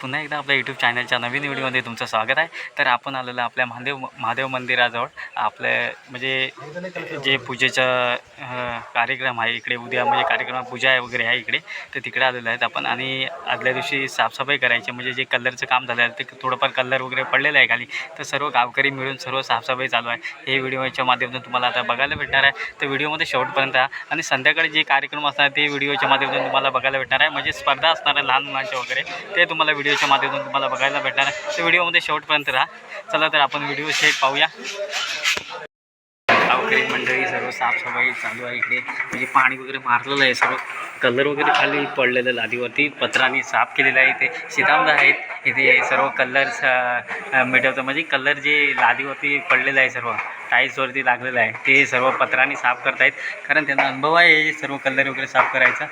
पुन्हा एकदा आपल्या यूट्यूब चॅनलच्या नवीन व्हिडिओमध्ये तुमचं स्वागत आहे. तर आपण आलेलं आपल्या महादेव महादेव मंदिराजवळ. आपल्या म्हणजे जे पूजेचं कार्यक्रम आहे इकडे उद्या म्हणजे कार्यक्रम पूजा आहे वगैरे आहे इकडे तर तिकडे आलेलो आहेत आपण. आणि आदल्या दिवशी साफसफाई करायची म्हणजे जे कलरचं काम झालं आहे ते थोडंफार कलर वगैरे पडलेलं आहे खाली. तर सर्व गावकरी मिळून सर्व साफसफाई चालू आहे. हे व्हिडिओच्या माध्यमातून तुम्हाला आता बघायला भेटणार आहे. तर व्हिडिओमध्ये शेवटपर्यंत आणि संध्याकाळी जे कार्यक्रम असणार ते व्हिडिओच्या माध्यमातून तुम्हाला बघायला भेटणार आहे. म्हणजे स्पर्धा असणार आहे लहान मुलांच्या वगैरे. ते तुम्हाला व्हिडिओच्या माध्यमातून तुम्हाला बघायला भेटणार आहे. तर व्हिडिओमध्ये शेवटपर्यंत राहा. चला तर आपण व्हिडिओ शेट पाहूया. गावकरी मंडळी सर्व साफसफाई चालू आहे इकडे. म्हणजे पाणी वगैरे मारलेलं आहे सर्व कलर वगैरे खाली पडलेलं लादीवरती. पत्राने साफ केलेलं आहे इथे. सीतांब आहेत. इथे सर्व कलर्स मिटवतं. म्हणजे कलर जे लादीवरती पडलेलं आहे सर्व टाईल्सवरती लागलेलं आहे ते सर्व पत्राने साफ करतायत. कारण त्यांना अनुभव आहे सर्व कलर वगैरे साफ करायचा.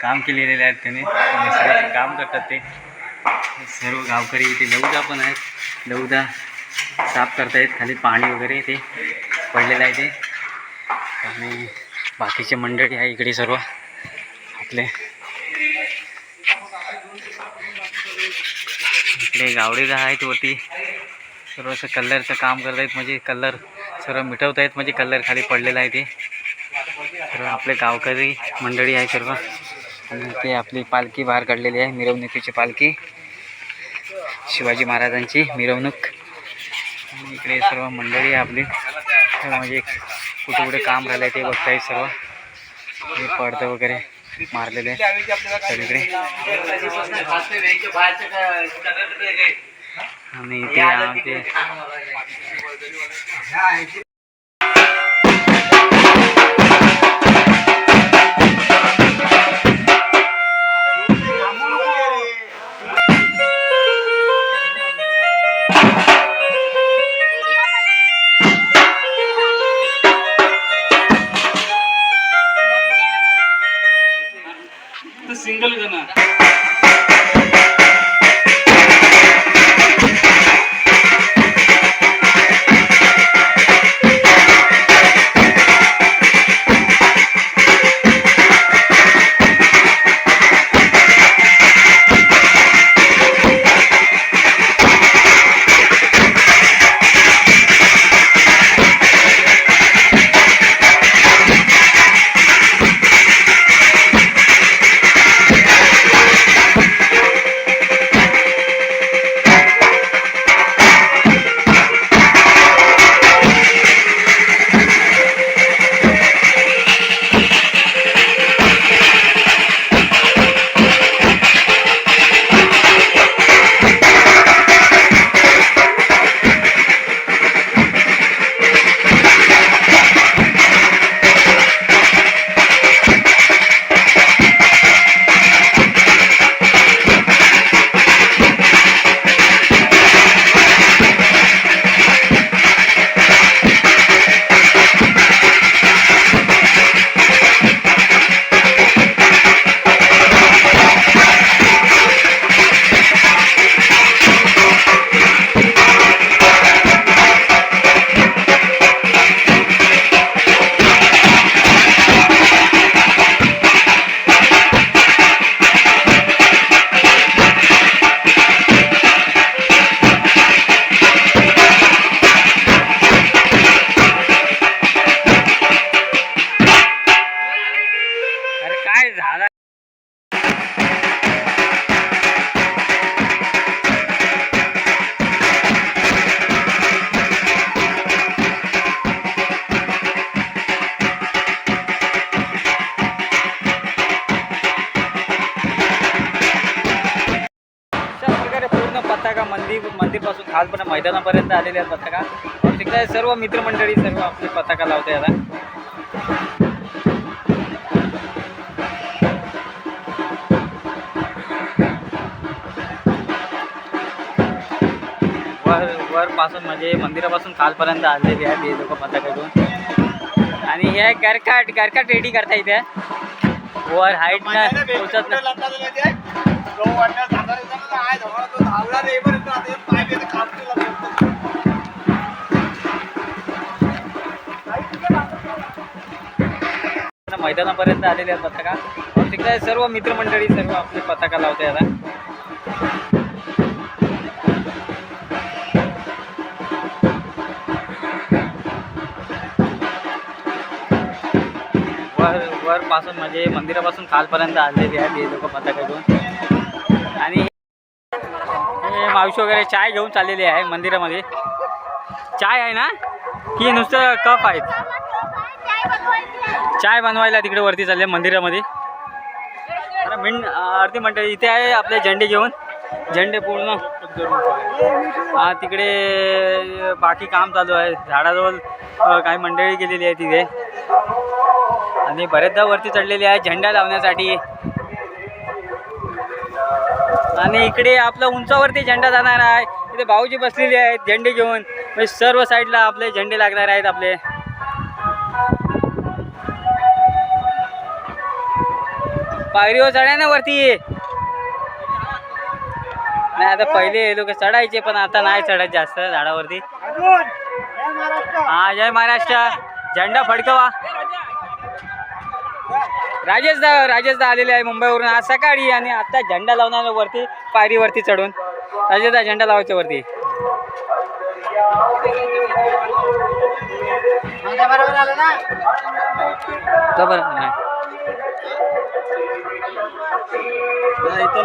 काम केलेले आहेत त्याने. काम करतात ते. सर्व गावकरी इथे लौदा पण आहेत. लौदा साफ करतायत. खाली पाणी वगैरे ते पडलेलं आहे ते आणि बाकीचे मंडळी आहे इकडे सर्व. आपले. इकडे गावडे आहेत वरती. सर्व असं कलरचं काम करत आहेत म्हणजे कलर सर्व मिटवत आहेत म्हणजे कलर खाली पडलेला आहे ते सर्व आपले गावकरी मंडळी आहे सर्व. आणि ते आपली पालखी बाहेर काढलेली आहे मिरवणुकीची पालखी. शिवाजी महाराजांची मिरवणूक. इकडे सर्व मंडळी आहे आपली. म्हणजे कुठे कुठे काम राहिलं आहे ते बघताय सर्व. हे पडदे वगैरे मारलेले सगळीकडे आणि ते मैदानापर्यंत आलेले आहेत पताका. तिकडे सर्व मित्रमंडळी सर्व आपले पताका लावते आता वर वरपासून म्हणजे मंदिरापासून खालपर्यंत आलेली आहेत हे लोक पताका घेऊन. आणि हे गरकाट गरकाट रेडी करता इथे. वर हाईट ना पोचत नाही मैदानापर्यंत आलेल्या पताका हो, तिकडे सर्व मित्रमंडळी सर्व आपली पताका लावते आता. वर वर पासून म्हणजे मंदिरापासून कालपर्यंत आलेली आहेत हे लोक पताका घेऊन. मावशी वगैरे चाय घेऊन चाललेली आहे मंदिरामध्ये. चाय आहे ना? की नुसतं कप आहेत. चाय बनवायला तिकडे वरती चालले मंदिरामध्ये. मिन आरती मंडळी इथे आहे आपले झेंडे घेऊन. झेंडे पूर्ण. हा तिकडे बाकी काम चालू आहे. झाडाजवळ काही मंडळी गेलेली आहे तिथे. आणि बरेचदा वरती चढलेली आहे झेंडा लावण्यासाठी. आणि इकडे आपलं उंचावरती झेंडा जाणार आहे. इथे भाऊजी बसलेले आहेत झेंडे घेऊन. म्हणजे सर्व साईडला आपले झेंडे लागणार आहेत आपले. पायरीवर चढाय ना वरती. नाही आता पहिले लोक चढायचे पण आता नाही चढत जास्त झाडावरती. हा जय महाराष्ट्र! झेंडा फडकवा. राजेश दा राजेश दा आलेले आहे मुंबईवरून. आज सकाळी आणि आता झेंडा लावणार वरती पायरीवरती चढून. राजेश दा झेंडा लावायच्या वरती. जबर नाही इथे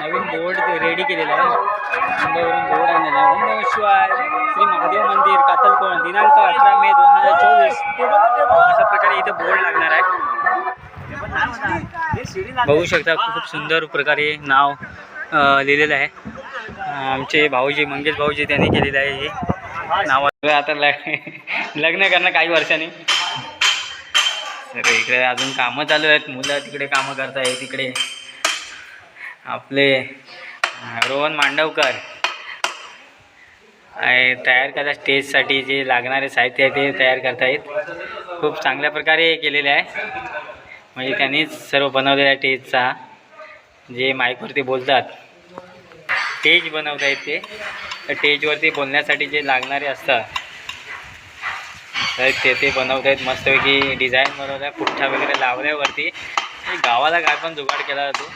नवीन बोर्ड रेडी केलेला आहे. मुंबईवरून बोर्ड आणलेला आहे. ओम शिवाय. श्री महादेव मंदिर कातलकोण दिनांक अठरा मे दोन हजार चोवीस. अशा प्रकारे इथे बोर्ड लागणार आहे. बघू शकता खूप सुंदर प्रकारे नाव लिहिलेलं आहे. आमचे भाऊजी मंगेश भाऊजी त्यांनी केलेलं आहे हे. नाव आता लग लग्न करणं काही वर्षांनी. तर इकडे अजून कामं चालू आहेत. मुलं तिकडे कामं करताय तिकडे आपले रोहन मांडवकर. तयार करता स्टेजसाठी जे लागणारे साहित्य आहे ते तयार करतायत. खूप चांगल्या प्रकारे केलेले आहे. म्हणजे त्यांनीच सर्व बनवलेला आहे स्टेजचा जे माईकवरती बोलतात स्टेज बनवता येत ते. तर स्टेजवरती बोलण्यासाठी जे लागणारे असतात तर ते ते बनवत आहेत मस्तपैकी. डिझाईन बनवत आहे पुठ्ठा वगैरे लावल्यावरती. गावाला काय पण जुगाड केला जातो.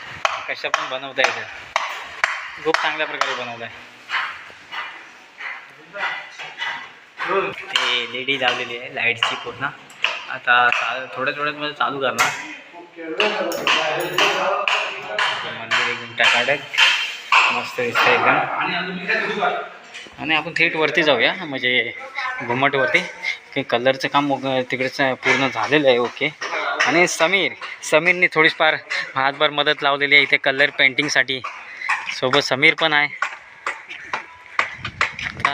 कशा पण बनवता येतं खूप चांगल्या प्रकारे बनवलं आहे ते लेडी लावलेली आहे लाईटची पूर्ण. आता चा थोड्या थोड्यात मध्ये चालू करणार. मंदिर एकदम टाकाटक. मस्त दिसतं एकदम. आणि आपण थेट वरती जाऊया म्हणजे घुमटवरती. काही कलरचं काम वग- तिकडचं पूर्ण झालेलं आहे ओके आणि समीर समीरने थोडीफार हातभर मदत लावलेली आहे इथे कलर पेंटिंगसाठी सोबत समीर पण आहे. आता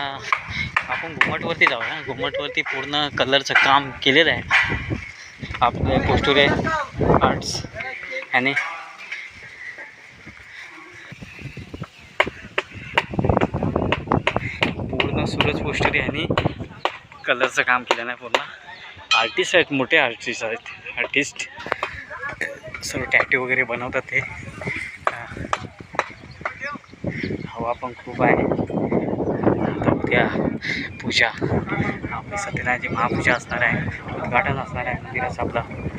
आपण घुमटवरती जाऊया घुमटवरती पूर्ण कलरचं काम केलेलं आहे. आपले पोस्टुरे आर्ट्स आणि पूर्ण सूरज पोस्टरी आणि कलरचं काम केलं नाही पूर्ण. आर्टिस्ट आहेत मोठे आर्टिस्ट आहेत आर्टिस्ट सर्व टॅटू वगैरे बनवतात ते. हवा पण खूप आहे. आता उद्या पूजा. आपली सत्यनारायणची महापूजा असणार आहे. उद्घाटन असणार आहे. मंदिराचं आपलं.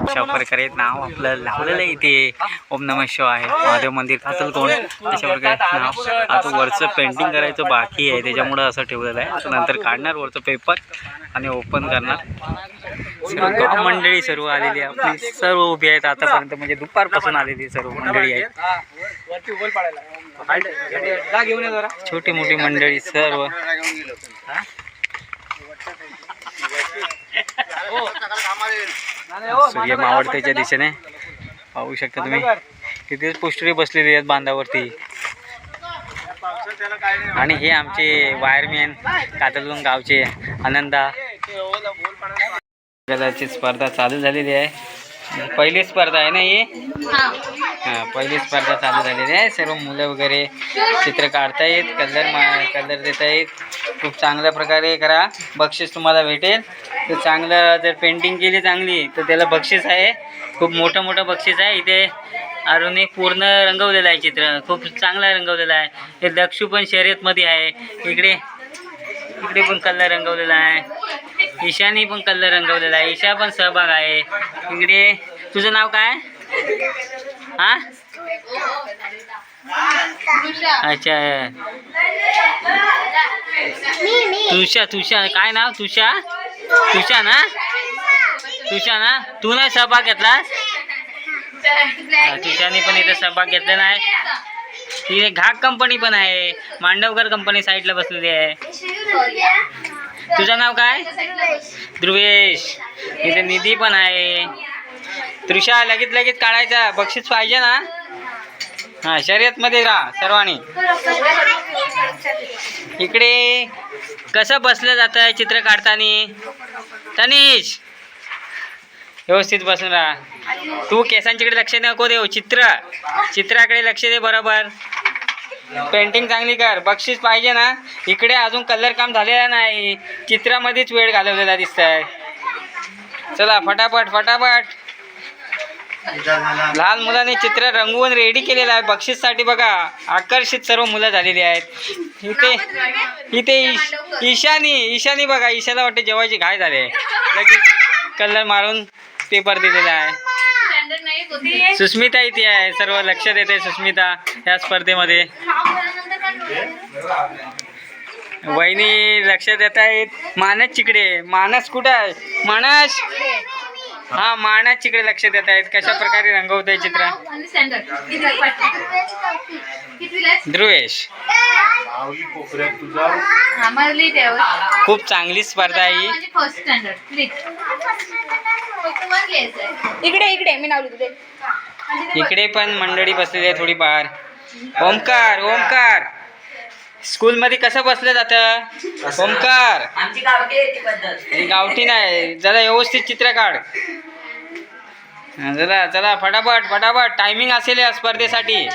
अशा प्रकारे नाव आपलं लावलेलं आहे इथे. ओम नमः शिवाय. महादेव मंदिर कातल कोण अशा प्रकारे नाव आता वरचं पेंटिंग करायचं बाकी आहे. त्याच्यामुळं असं ठेवलेलं आहे. नंतर काढणार वरचं पेपर आणि ओपन करणार. सर्व मंडळी सर्व आलेली आहे. आपली सर्व उभी आहेत. आतापर्यंत म्हणजे दुपारपासून आलेली सर्व मंडळी आहेत. छोटी मोठी मंडळी सर्व. सूर्य मावळतेच्या दिशेने पाहू शकता तुम्ही. तिथेच पोस्टरी बसलेली आहेत बांधावरती. आणि हे आमचे वायरमॅन कातलून गावचे आनंदा. कदाची स्पर्धा चालू झालेली आहे. पहिली स्पर्धा आहे ना ही? हां. पहिली स्पर्धा चालू झालेली आहे. सर्व मुलं वगैरे चित्र काढतायत कलर मा कलर देत आहेत खूप चांगल्या प्रकारे करा. बक्षीस तुम्हाला भेटेल. तर चांगलं जर पेंटिंग केली चांगली तर त्याला बक्षीस आहे. खूप मोठं मोठं बक्षीस आहे. इथे अरुणी पूर्ण रंगवलेलं आहे चित्र. खूप चांगलं रंगवलेलं आहे. हे दक्षू पण शर्यतमध्ये आहे. इकडे इकडे पण कलर रंगवलेला आहे. ईशानी पण कलर रंगवलेला आहे. ईशा पण सहभाग आहे. इकडे तुझं नाव काय? अच्छा. तुषा तुषा काय नाव? तुषा तुषा ना? तुषा ना? तू नाही सहभाग घेतलास? तुषाने पण इथे सहभाग घेतला नाही. तिथे घाग कंपनी पण आहे. मांडवकर कंपनी साईडला बसलेली आहे. तुझं नाव काय? ध्रुवेश. इथे निधी पण आहे. तृषा लगेच लगेच काढायचा. बक्षीस पाहिजे ना. हा शर्यत मध्ये राहा सर्वांनी. इकडे कसं बसलं जात आहे चित्र काढताना? तनिष व्यवस्थित बसून राहा. तू केसांच्याकडे लक्ष नको देऊ चित्र. चित्राकडे लक्ष दे बरोबर. पेंटिंग चांगली कर. बक्षीस पाहिजे ना. इकडे अजून कलर काम झालेलं नाही. चित्रामध्येच वेळ घालवलेला दिसत आहे चला फटाफट फटाफट. लहान मुलांनी चित्र रंगवून रेडी केलेलं आहे. बक्षीससाठी बघा आकर्षित सर्व मुलं झालेली आहेत. इथे इथे ईशानी ईशानी बघा ईशाला वाटते जेवायची घाय झाली लगेच कलर मारून पेपर दिलेला आहे. सुस्मिता इथे आहे सर्व लक्ष देते सुस्मिता या स्पर्धेमध्ये. वहिनी लक्ष देत आहेत मानस चिकडे मानस कुठं आहे? मानस! हा मानस चिकडे लक्ष देत आहेत. कशा प्रकारे रंगवत आहे चित्र? ध्रुवेश. खूप चांगली स्पर्धा आहे ही. फर्स्ट स्टँडर्ड प्लीज इकडे इकडे मी नाव इकडे पण मंडळी बसलेली आहे थोडीफार. ओमकार ओमकार. स्कूलमध्ये कसं बसलं जातं ओमकार आमची गावठी आहे ती पद्धत. ही गावठी नाही. जरा व्यवस्थित चित्र काढ. हा, चला चला फटाफट फटाफट. टायमिंग असेल या स्पर्धेसाठी.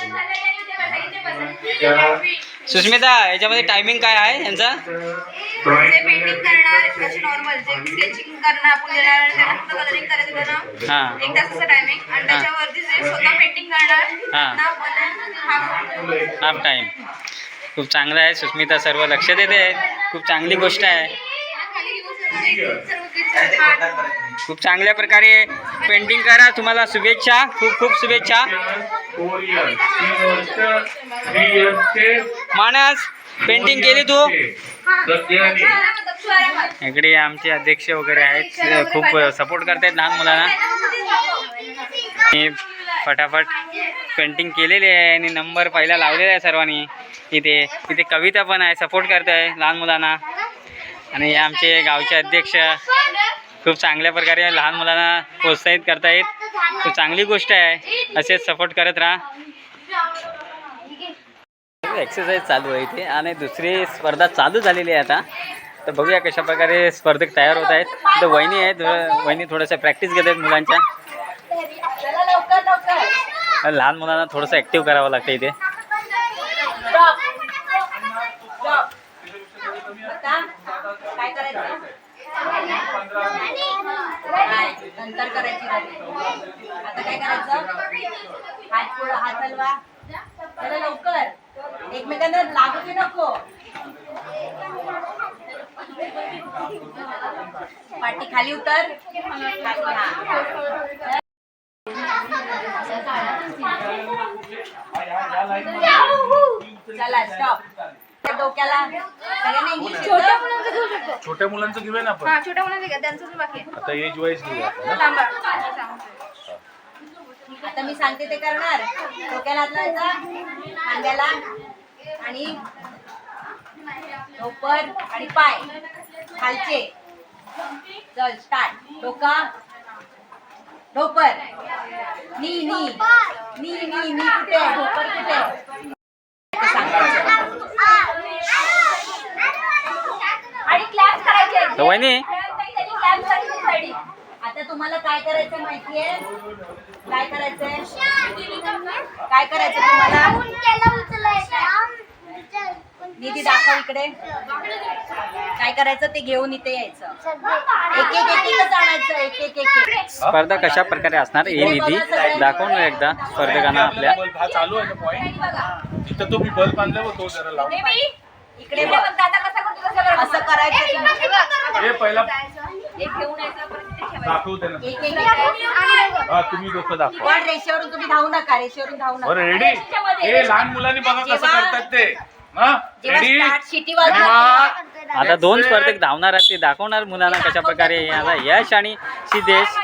सुस्मिता याच्यामध्ये टायमिंग काय आहे यांचा? जे पेंटिंग करणार असे नॉर्मल जे स्केचिंग करणार आपण देणार त्यांना फक्त कलरिंग करायचं त्यांना हा. एक तासाचं टायमिंग आणि त्याच्यावरती जे स्वतः पेंटिंग करणार हा. ना वन हाफ हाफ टाइम खूप चांगलं आहे. सुस्मिता सर्व लक्ष देते. खूप चांगली गोष्ट आहे. खूप चांगल्या प्रकारे पेंटिंग करा. तुम्हाला शुभेच्छा. खूप खूप शुभेच्छा. मानस पेंटिंग केली तू? इकडे आमचे अध्यक्ष वगैरे आहेत. खूप सपोर्ट करतायत लहान मुलांना. फटाफट पेंटिंग केलेली आहे आणि नंबर पहिला लावलेला आहे सर्वांनी. इथे इथे कविता पण आहे सपोर्ट करत आहे लहान मुलांना. आणि आमचे गावचे अध्यक्ष खूप चांगल्या प्रकारे लहान मुलांना प्रोत्साहित करतायत. खूप चांगली गोष्ट आहे. असेच सपोर्ट करत राहा. एक्सरसाइज चालू आहे इथे. आणि दुसरी स्पर्धा चालू झालेली आहे आता. तर बघूया कशा प्रकारे स्पर्धक तयार होत आहेत. तर वहिनी आहेत वहिनी थोडंसं प्रॅक्टिस घेत आहेत मुलांच्या. लहान मुलांना थोडंसं ऍक्टिव्ह करावं लागतं इथे. नंतर करायची आता काय करायचं हात पुढं हात हलवा चला लवकर एकमेकांना लागू की नको पाठी खाली उतर. चला स्टॉप डोक्याला सगळ्यांना इंग्लिश छोट्या मुलांचं घेऊ शकतो. छोट्या मुलांचं घेऊया ना आपण? हा छोट्या मुलांचं घ्या त्यांचं पण बाकी आहे. आता एज वाईज घेऊया आपण ना. थांबा. मी सांगते. आता मी सांगते ते करणार. डोक्याला हात लावायचा खांद्याला आणि आणि पाय. खालचे. चल स्टार्ट डोका डोपर नी नी. नी नी नी कुठे डोपर कुठे. आणि क्लॅप करायचे तर वहिनी. क्लॅप करायचे आता तुम्हाला काय करायचं माहितीये काय करायचंय? काय करायचं तुम्हाला? निधी दाखव इकडे. काय करायचं ते घेऊन इथे यायचं. एक एक एक एकच आणायचं एक एक एक एक. स्पर्धा कशा प्रकारे असणार? हे निधी दाखवून एकदा स्पर्धकांना आपल्या. बल्ब हा चालू आहे ना पॉईंट जिथं तो मी बल्ब आणला तो जरा लाव. इकडे बघ. असं करायचं तुम्ही. हे पहिला एक घेऊन यायचं परत तिथे ठेवायचं. दाखवते ना. एक एक एक. हा तुम्ही दोघं दाखवा. पण रेषेवरून तुम्ही धावू नका रेषेवरून धावू नका. बरं रेडी हे लहान मुलांनी बघा कसं करतात ते. हा? आता दोन स्पर्धक धावणार आहेत ते दाखवणार मुलांना कशा प्रकारे याला यश आणि सिद्धेश.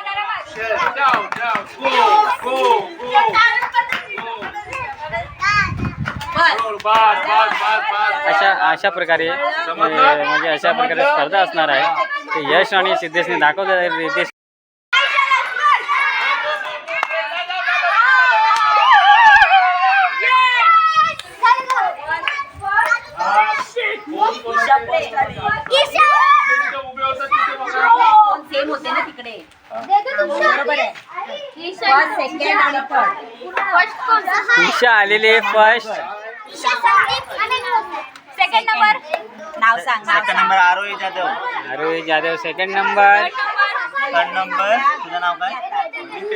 अशा अशा प्रकारे म्हणजे अशा प्रकारे स्पर्धा असणार आहे. ते यश आणि सिद्धेशने दाखवलं रितेश कोण कोण तिथे उभे होतात तिथे बघा कोण सेम होते ना तिकडे बरोबर आहे फर्स्ट सेकंड आणि थर्ड ईशा आलेले फर्स्ट सेकंड नंबर नाव सांग. सांग number Arohi Jadhav. Arohi Jadhav second number third number तुझं नाव काय?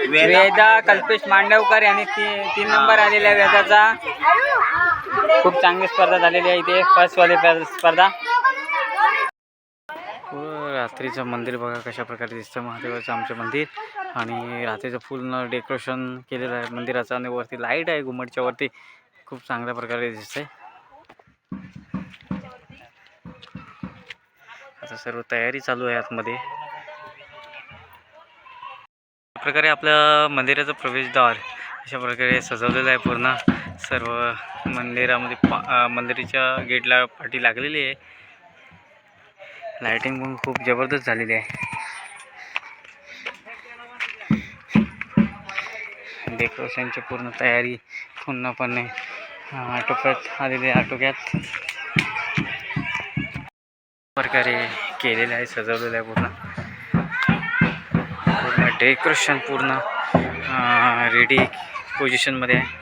वेदा कल्पेश मांडवकर यांनी ती तीन नंबर आलेला आहे वेदाचा. खूप चांगली स्पर्धा झालेली आहे इथे. फर्स्टवाली स्पर्धा. हो, रात्रीचं मंदिर बघा कशा प्रकारे दिसतं. महादेवाचं आमचं मंदिर. आणि रात्रीचं पूर्ण डेकोरेशन केलेलं आहे मंदिराचं आणि वरती लाइट आहे घुमटच्या वरती. खूप चांगल्या प्रकारे दिसतंय. आता सर्व तयारी चालू आहे आतमध्ये. अशा प्रकारे आपलं मंदिराचं प्रवेशद्वार अशा प्रकारे सजवलेलं आहे पूर्ण. सर्व मंदिरामध्ये पा मंदिराच्या गेटला पाठी लागलेली आहे. लायटिंग पण खूप जबरदस्त झालेली आहे. डेकोरेशनची पूर्ण तयारी पूर्णपणे आटोक्यात आलेली आहे आटोक्यात. प्रकारे केलेलं आहे सजवलेलं आहे पूर्ण. पूर्ण डेकोरेशन पूर्ण रेडी पोझिशनमध्ये आहे.